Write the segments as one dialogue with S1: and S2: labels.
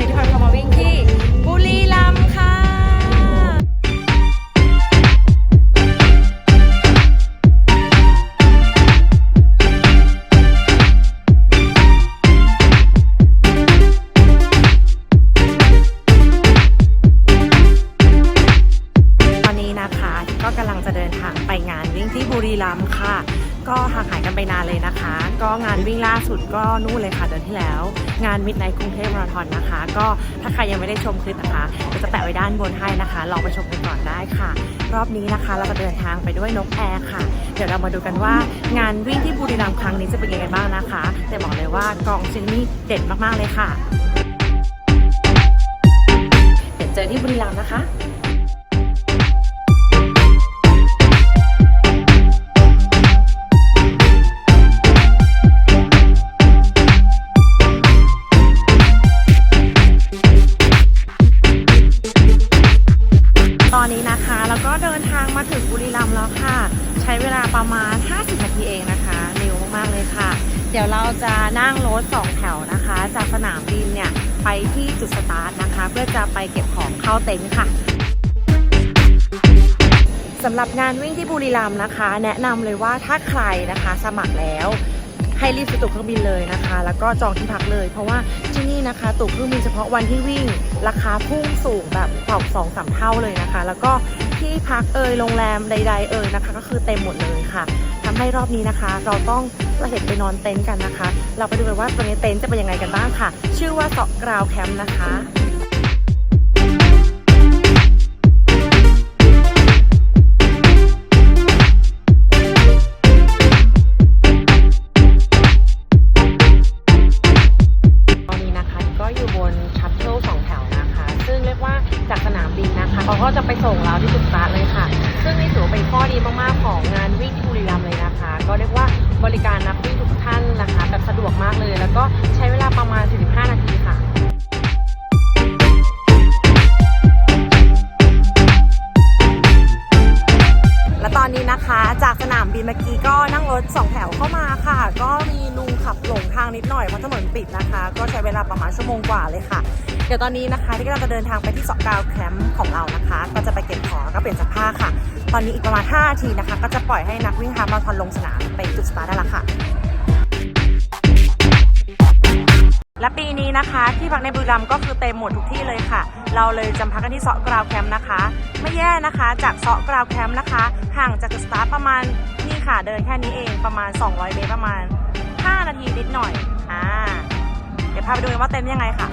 S1: นี้ ก็ถ้าใครยังไม่ได้ชมคลิปนะคะก็จะแปะไว้ด้านบนให้นะคะ ลองไปชมกันก่อนได้ค่ะ รอบนี้นะคะ เราจะเดินทางไปด้วยนกแอร์ค่ะ เดี๋ยวเรามาดูกันว่างานวิ่งที่บุรีรัมย์ครั้งนี้จะเป็นยังไงบ้างนะคะ แต่บอกเลยว่ากองซินนี่เด็ดมากๆเลยค่ะ เดี๋ยวเจอที่บุรีรัมย์นะคะ เดี๋ยวเราจะนั่งรถสองแถวนะคะ จากสนามบินเนี่ยไปที่จุดสตาร์ทนะคะ เพื่อจะไปเก็บของเข้าเต็นท์ค่ะสำหรับงานวิ่งที่บุรีรัมย์นะคะ แนะนำเลยว่าถ้าใครนะคะสมัครแล้วให้รีบซื้อตั๋วเครื่องบินเลยนะคะ แล้วก็จองที่พักเลย เพราะว่าที่นี่นะคะตั๋วเครื่องบินเฉพาะวันที่วิ่ง ราคาพุ่งสูงแบบสองสองสามเท่าเลยนะคะ แล้วก็ที่พักเอ่ยโรงแรมใด ๆ เอ่ยนะคะ ก็คือเต็มหมดเลยค่ะ ให้รอบนี้นะคะ เราต้องระเห็นไปนอนเต็นท์กันนะคะ เราไปดูกันว่าตรงนี้เต็นท์จะเป็นยังไงกันบ้างค่ะ ชื่อว่าเสาะกราวแคมป์นะคะ บริการนักวิ่งทุกท่านนะคะแบบสะดวกมากเลย แล้วก็ใช้เวลาประมาณ 45 นาทีค่ะและตอนนี้นะคะจากสนามบินเมื่อกี้ก็นั่งรถสองแถวเข้ามาค่ะ ก็มีลุงขับหลงทางนิดหน่อยเพราะถนนปิดนะคะ ก็ใช้เวลาประมาณชั่วโมงกว่าเลยค่ะ เดี๋ยวตอนนี้นะคะที่เราจะเดินทางไปที่เสาะกาวแคมป์ของเรานะคะ ก็จะไปเก็บของก็เปลี่ยนเสื้อผ้าค่ะ ตอนนี้อีกประมาณ 5 นาทีนะคะ ก็จะปล่อยให้นักวิ่งฮามาราธอนลงสนามไปจุดสตาร์ทได้แล้วค่ะ และปีนี้นะคะที่พักในบุรีรัมย์ก็คือเต็มหมดทุกที่เลยค่ะ เราเลยจำพักกันที่เซาะกราวแคมป์นะคะ ไม่แย่นะคะจากเซาะกราวแคมป์นะคะ ห่างจากจุดสตาร์ทประมาณนี่ค่ะเดินแค่นี้เองประมาณ 200 เมตรประมาณ 5 นาทีนิดหน่อยอ่าเดี๋ยวพาไปดูกันว่าเต็มยังไงค่ะ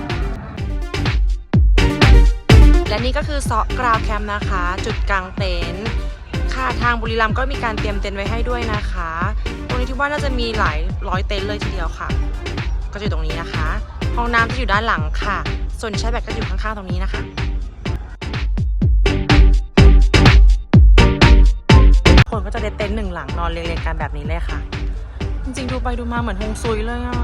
S1: และนี่ก็คือเซาะกราวแคมป์นะคะ จุดกลางเต็นท์ค่ะทางบุรีรัมย์ก็มีการเตรียมเต็นท์ไว้ให้ด้วยนะคะ ตรงนี้ที่ว่าน่าจะมีหลายร้อยเต็นท์เลยทีเดียวค่ะ ก็อยู่ตรงนี้นะคะ ห้องน้ำจะอยู่ด้านหลังค่ะ ส่วนใช้แบตก็อยู่ข้างๆตรงนี้นะคะคนก็จะได้เต็นท์หนึ่งหลังนอนเรียงๆกันแบบนี้เลยค่ะ จริงๆดูไปดูมาเหมือนฮงซุยเลยอะ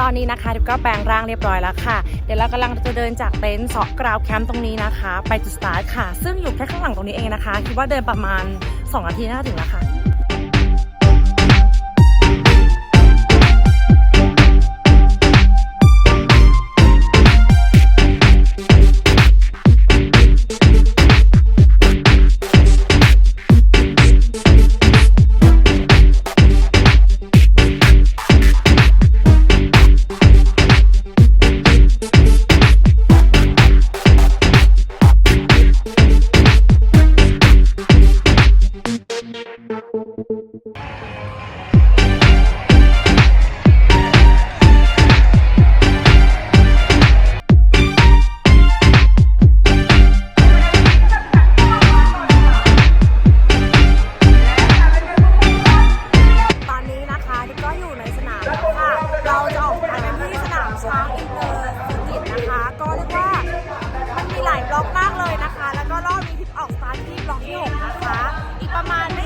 S1: ตอนนี้นะคะทิพก็แปลงร่างเรียบร้อยแล้วค่ะ เดี๋ยวเรากำลังจะเดินจากเต็นท์เสาะกราวแคมป์ตรงนี้นะคะ ไปจุดสตาร์ทค่ะ ซึ่งอยู่แค่ข้างหลังตรงนี้เองนะคะ คิดว่าเดินประมาณ 2 นาทีน่าถึงแล้วค่ะ mal.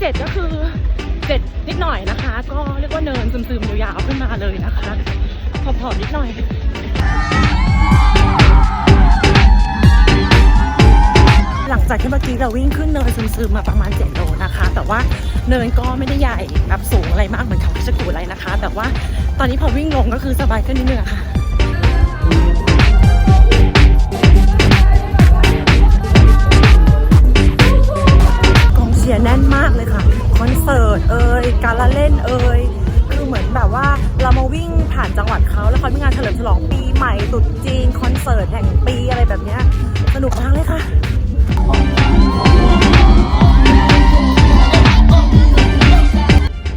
S1: 7 ก็คือ 7 นิดหน่อยนะคะ ก็เรียกว่าเนินซึมๆยาวๆขึ้นมาเลยนะคะผอมๆนิดหน่อยหลังจากที่เมื่อกี้เราวิ่งขึ้นเนินซึมๆมาประมาณ 7 โลนะคะ แต่ว่าเนินก็ไม่ได้ใหญ่แบบสูงอะไรมากเหมือนเขาพิชกูอะไรนะคะ แต่ว่าตอนนี้พอวิ่งลงก็คือสบายขึ้นนิดนึงะค่ะ ชียร์แน่นมากเลยค่ะ คอนเสิร์ตเอ่ยการละเล่นเอ่ยคือเหมือนแบบว่าเรามาวิ่งผ่านจังหวัดเขาแล้วเขามีงานเฉลิมฉลองปีใหม่ตรุษจีนคอนเสิร์ตแห่งปีอะไรแบบเนี้ยสนุกมากเลยค่ะ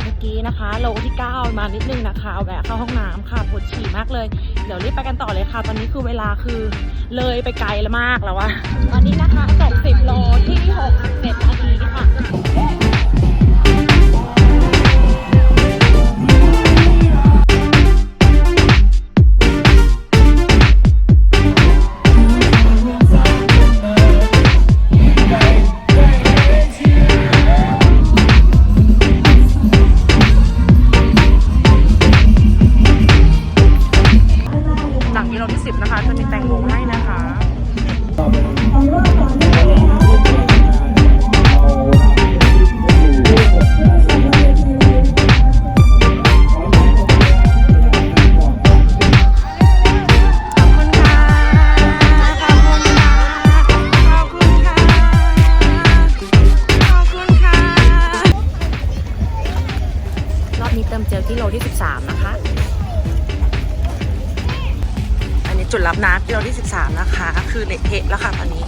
S1: เมื่อกี้นะคะโลที่ 9 มานิดนึงนะคะแวะเข้าห้องน้ำค่ะปวดฉี่มากเลย เดี๋ยวรีบไปกันต่อเลยค่ะ ตอนนี้คือเวลาคือเลยไปไกลแล้วมากแล้วอะตอนนี้นะคะ20โลที่ 67นาที ค่ะห เจลที่โลที่ 13 นะคะ อันนี้จุดรับน้ำกิโลที่ 13 นะคะ คือเละเทะแล้วค่ะตอนนี้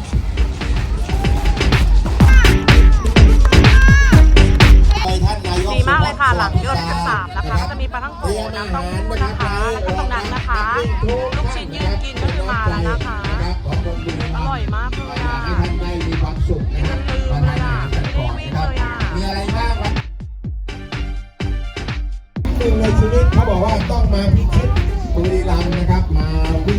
S1: ดีมากเลยค่ะหลังกิโลที่13นะคะก็จะมีปลาท่องโกน้ำเต้าหู้นะคะแล้วก็ตรงนั้นนะคะ ลูกชิ้นยืนกินก็คือมาแล้วนะคะ อร่อยมากเลยอะ
S2: หนึ่
S1: ง
S2: ในชีวิตเขาบอกว่าต้องมาพิชิตบุรีรัมย์นะครับมาวิ่ง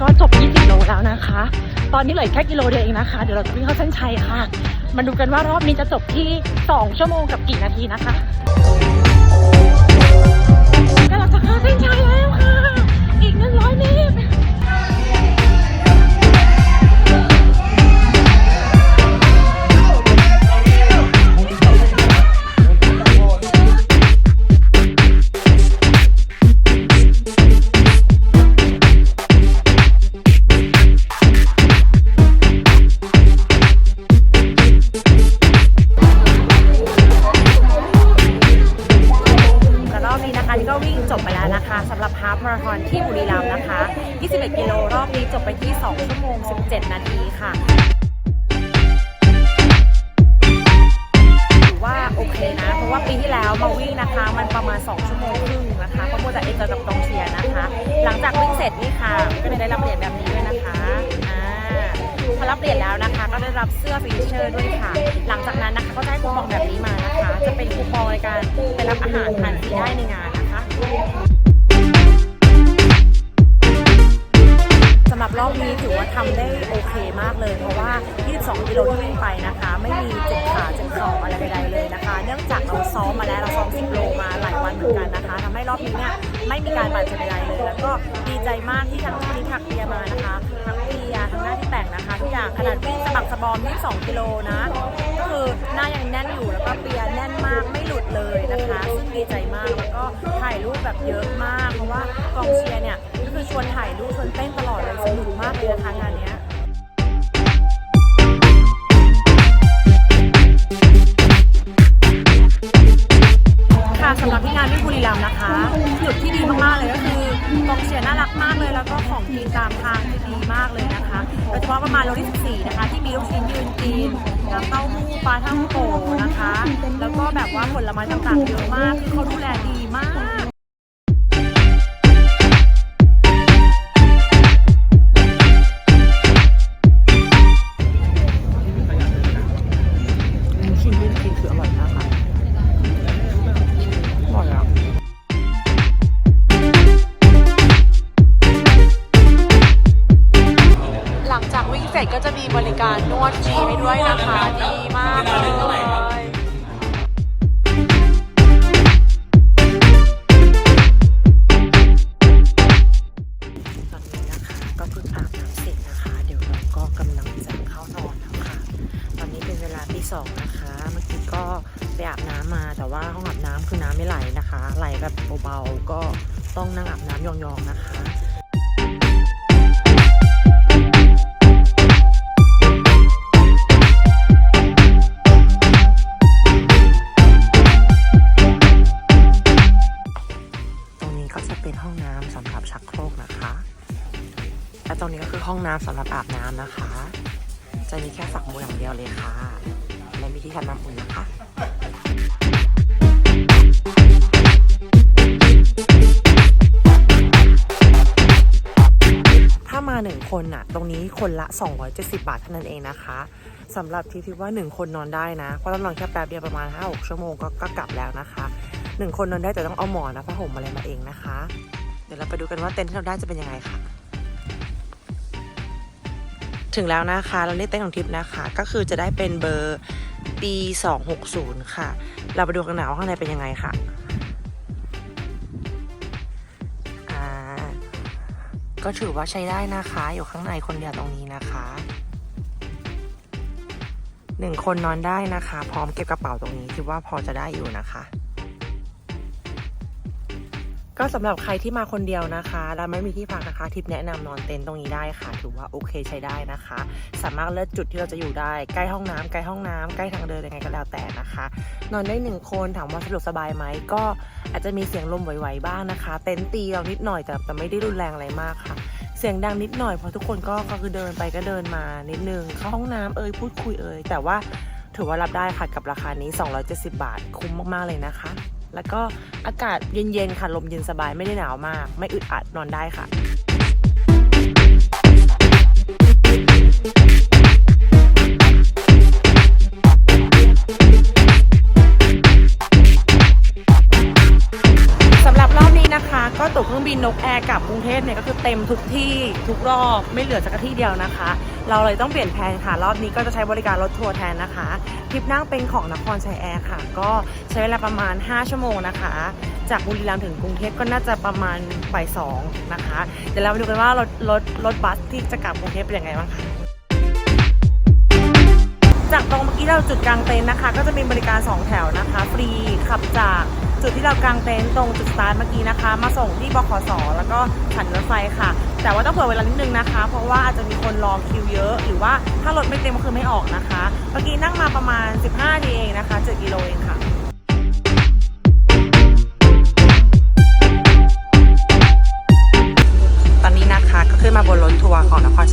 S1: ก็จบ 20 โลแล้วนะคะ ตอนนี้เหลือแค่กิโลเดียวเองนะคะ เดี๋ยวเราจะวิ่งเข้าเส้นชัยค่ะ มาดูกันว่ารอบนี้จะจบที่ 2 ชั่วโมงกับกี่นาทีนะคะกำลังจะเข้าเส้นชัยแล้วค่ะ อีก 100 เมตราหารทานฟรีได้ในงาน รอบนี้ถือว่าทำได้โอเคมากเลย เพราะว่า 22 กิโลที่วิ่งไปนะคะ ไม่มีเจ็บขาเจ็บเข่าอะไรใดๆเลยนะคะ เนื่องจากเราซ้อมมาแล้วเราซ้อม 10 โลมาหลายวันเหมือนกันนะคะทำให้รอบนี้เนี่ยไม่มีการบาดเจ็บใดเลย แล้วก็ดีใจมากที่ทางทีมถักเบียมานะคะทั้งเบียทั้งหน้าที่แต่งนะคะทุกอย่างขนาดวิ่งสะบักสะบอม 22 กิโลนะก็คือหน้ายังแน่นอยู่แล้วก็เบียแน่นมากไม่หลุดเลยนะคะ ซึ่งดีใจมากแล้วก็ถ่ายรูปแบบเยอะมาก เพราะว่ากองเชียร์เนี่ยก็คือชวนถ่ายรูปชวนเต้น ไม่ไหลนะคะ ไหลแบบเบาๆ ก็ต้องนั่งอาบน้ำยองๆนะคะตรงนี้ก็จะเป็นห้องน้ำสำหรับชักโครกนะคะและตรงนี้ก็คือห้องน้ำสำหรับอาบน้ำนะคะ จะมีแค่ฝักบัวอย่างเดียวเลยค่ะ และมีที่ทำน้ำอุ่นนะคะามาหนึ่งคนน่ะ ตรงนี้คนละ 270 บาทเท่านั้นเองนะคะสำหรับที่ที่ว่า 1 คนนอนได้นะ เพราะเรานอนแค่แป๊บเดียวประมาณ 5-6 ชั่วโมงก็ก็กลับแล้วนะคะ 1 คนนอนได้แต่ต้องเอาหมอนนะผ้าห่มอะไรมาเองนะคะ เดี๋ยวเราไปดูกันว่าเต็นท์ที่เราได้จะเป็นยังไงค่ะ ถึงแล้วนะคะเราเรียกเต็นท์ของทิปนะคะ ก็คือจะได้เป็นเบอร์ B260 ค่ะ เราไปดูกันหนาว่าข้างในเป็นยังไงค่ะ ก็ถือว่าใช้ได้นะคะ อยู่ข้างในคนเดียวตรงนี้นะคะหนึ่งคนนอนได้นะคะ พร้อมเก็บกระเป๋าตรงนี้คิดว่าพอจะได้อยู่นะคะ ก็สำหรับใครที่มาคนเดียวนะคะแล้วไม่มีที่พักนะคะทิปแนะนำนอนเต็นท์ตรงนี้ได้ค่ะ ถือว่าโอเคใช้ได้นะคะ สามารถเลือกจุดที่เราจะอยู่ได้ใกล้ห้องน้ำใกล้ห้องน้ำใกล้ทางเดินยังไงก็แล้วแต่นะคะ นอนได้หนึ่งคนถามว่าสะดวกสบายไหมก็อาจจะมีเสียงลมไหวๆบ้างนะคะ เต็นท์ตีเรานิดหน่อยแต่แต่ไม่ได้รุนแรงอะไรมากค่ะเสียงดังนิดหน่อยเพราะทุกคนก็ก็คือเดินไปก็เดินมานิดนึงเข้าห้องน้ำเอ่ยพูดคุยเอ่ยแต่ว่าถือว่ารับได้ค่ะกับราคานี้ 270 บาทคุ้มมากๆเลยนะคะ แล้วก็อากาศเย็นๆค่ะ ลมเย็นสบายไม่ได้หนาวมาก ไม่อึดอัดนอนได้ค่ะสำหรับรอบนี้นะคะก็ตั๋วเครื่องบินนกแอร์กลับกรุงเทพเนี่ยก็คือเต็มทุกที่ทุกรอบไม่เหลือสักที่เดียวนะคะ เราเลยต้องเปลี่ยนแผนค่ะ รอบนี้ก็จะใช้บริการรถทัวร์แทนนะคะ ทริปนั่งเป็นของนครชัยแอร์ค่ะ ก็ใช้เวลาประมาณ 5 ชั่วโมงนะคะ จากบุรีรัมย์ถึงกรุงเทพก็น่าจะประมาณบ่ายสองนะคะ เดี๋ยวเรามาดูกันว่ารถรถรถบัสที่จะกลับกรุงเทพเป็นยังไงบ้างค่ะจากตรงเมื่อกี้เราจุดกลางเต็นท์นะคะ ก็จะมีบริการ 2 แถวนะคะ ฟรีขับจาก จุดที่เรากางเต็นท์ตรงจุดสตาร์ทเมื่อกี้นะคะ มาส่งที่บขสแล้วก็สถานีรถไฟค่ะ แต่ว่าต้องเผื่อเวลานิดนึงนะคะ เพราะว่าอาจจะมีคนรอคิวเยอะ หรือว่าถ้ารถไม่เต็มก็คือไม่ออกนะคะ เมื่อกี้นั่งมาประมาณ 15ทีเองนะคะ7กิโลเองค่ะตอนนี้นะคะก็ขึ้นมาบนรถทัวร์ของนคร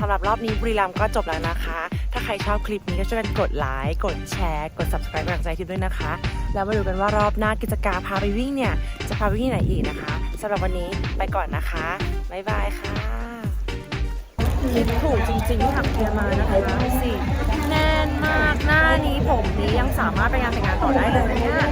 S1: สำหรับรอบนี้บุรีรัมย์ก็จบแล้วนะคะ ถ้าใครชอบคลิปนี้ก็ช่วยกันกดไลค์ กดแชร์ กด subscribe เป็นกำลังใจให้ทิพย์ด้วยนะคะ แล้วมาดูกันว่ารอบหน้ากิจกรรมพาไปวิ่งเนี่ย จะพาไปวิ่งที่ไหนอีกนะคะสำหรับวันนี้ไปก่อนนะคะ บ๊ายบายค่ะคิดถูกจริงๆที่ถักเทียมานะคะสิแน่นมากหน้านี้ผมนี้ยังสามารถไปงานแต่งงานต่อได้เลยเนี่ย